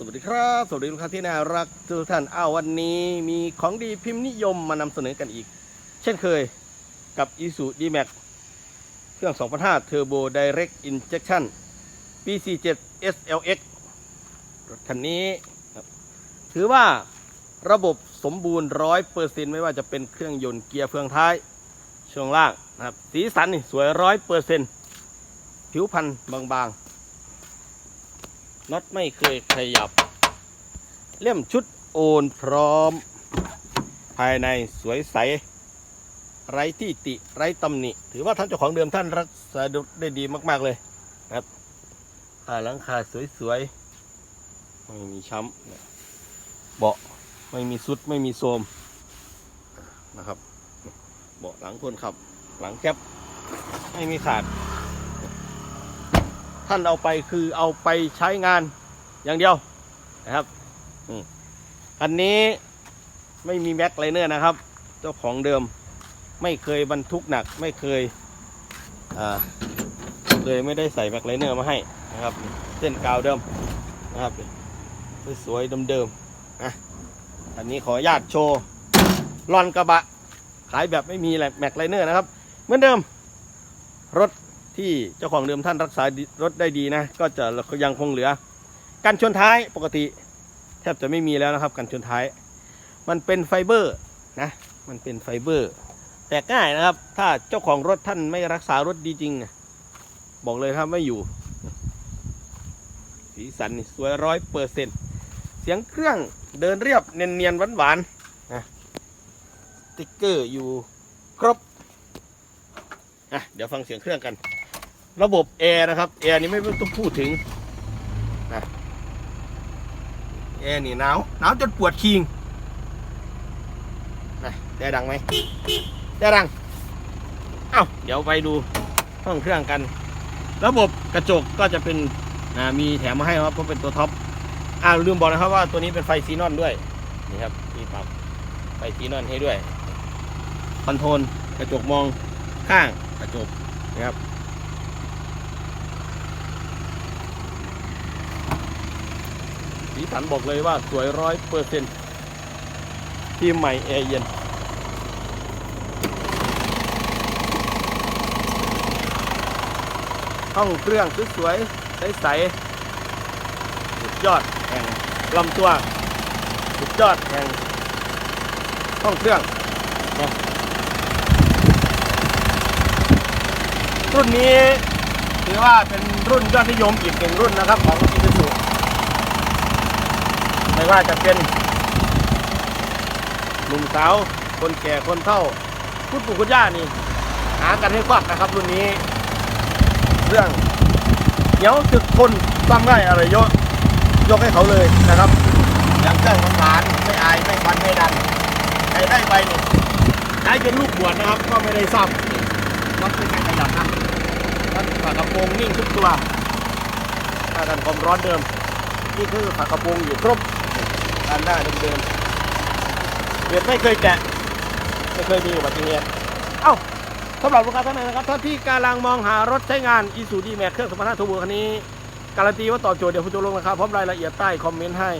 สวัสดีครับ สวัสดีลูกค้าที่น่ารักทุกท่านอ้าววันนี้มีของดีพิมพ์นิยมมานำเสนอกันอีก เช่นเคยกับ i s u d m a x เครื่อง2,500 Turbo Direct Injection B47 SLX รถคันนี้ ถือว่าระบบสมบูรณ์ร้อยเปอร์เซ็นต์ไม่ว่าจะเป็นเครื่องยนต์เกียร์เฟืองท้าย ช่วงล่างนะครับสีสันนี่สวยร้อยเปอร์เซ็นต์ผิวพันธ์บางๆ น็อตไม่เคยขยับ เล่มชุดโอนพร้อม ภายในสวยใส ไร้ที่ติไร้ตำหนิ ถือว่าท่านเจ้าของเดิมท่านรักษาได้ดีมาก ๆ เลยนะครับขาหลังคาสวยๆ ไม่มีช้ำเบาะไม่มีสุดไม่มีโทมนะครับ เบาะหลังคนขับ หลังแก๊ปไม่มีขาด ท่านเอาไปคือเอาไปใช้งานอย่างเดียวนะครับอันนี้ไม่มีแม็กไลเนอร์นะครับ เจ้าของเดิมไม่เคยบรรทุกหนักไม่เคยเลยไม่ได้ใส่แม็กไลเนอร์มาให้นะครับ เส้นกาวเดิมนะครับสวยๆเดิมๆนะอันนี้ขออนุญาตโชว์ลอนกระบะ ขายแบบไม่มีแม็กไลเนอร์นะครับ เหมือนเดิมรถ ที่เจ้าของเดิมท่านรักษารถได้ดีนะ ก็จะยังคงเหลือ กันชนท้ายปกติ แทบจะไม่มีแล้วนะครับ กันชนท้าย มันเป็นไฟเบอร์นะ มันเป็นไฟเบอร์ แตกง่ายนะครับ ถ้าเจ้าของรถท่านไม่รักษารถดีจริง บอกเลยครับไม่อยู่ สีสันสวยร้อยเปอร์เซ็นเสียงเครื่องเดินเรียบเนียนๆหวานๆนะติ๊กเกอร์อยู่ครบอะเดี๋ยวฟังเสียงเครื่องกัน ระบบแอร์นะครับแอร์นี่ไม่ต้องพูดถึงนะแอร์นี่หนาวหนาวจนปวดคิงนะได้ดังไหมได้ดังเอ้าเดี๋ยวไปดูห้องเครื่องกัน ระบบกระจกก็จะเป็นอ่ามีแถมมาให้ครับเพราะเป็นตัวท็อปอ่าวลืมบอกนะครับว่าตัวนี้เป็นไฟซีนอนด้วยนี่ครับมีปรับไฟซีนอนให้ด้วยคอนโทรลกระจกมองข้างกระจกนะครับ สีสันบอกเลยว่าสวยร้อยเปอร์เซ็นต์ทีมใหม่แอร์เย็นห้องเครื่องสวยๆใสๆสุดยอดแห่งลำตัวสุดยอดแห่งห้องเครื่องรุ่นนี้ถือว่าเป็นรุ่นยอดนิยมอีกหนึ่งรุ่นนะครับของอิซูซุ ไม่ว่าจะเป็นหนุ่มสาว คนแก่คนเฒ่าคุณปู่คุณย่านี่ หากันให้ควักนะครับรุ่นนี้ เรื่องเหนียวจึกทนซ้ง่ายอะไรเยอะยกให้เขาเลยนะครับอย่างเครื่องหวานไม่อายไม่ฟันไม่ดันใครได้ไปนี่ใช้เป็นลูกบวชนะครับ ก็ไม่ได้ซ่อมนี่รถไม่ใช่ขยับนะรถฝากระโปรงนิ่งทุกตัวถ้ากันความร้อนเดิมนี่คือฝากระโปรงอยู่ครบ ด้านหน้าเดิมๆเบียดไม่เคยแกะไม่เคยมีอุบัติเหตุเอ้าสำหรับลูกค้าท่านไหนนะครับท่านที่กำลังมองหารถใช้งาน i s u d m a x เครื่องสมรรถนะทูโบคันนี้ การันตีว่าตอบโจทย์เดี๋ยวคุณจะลงราคาพร้อมรายละเอียดใต้คอมเมนต์ให้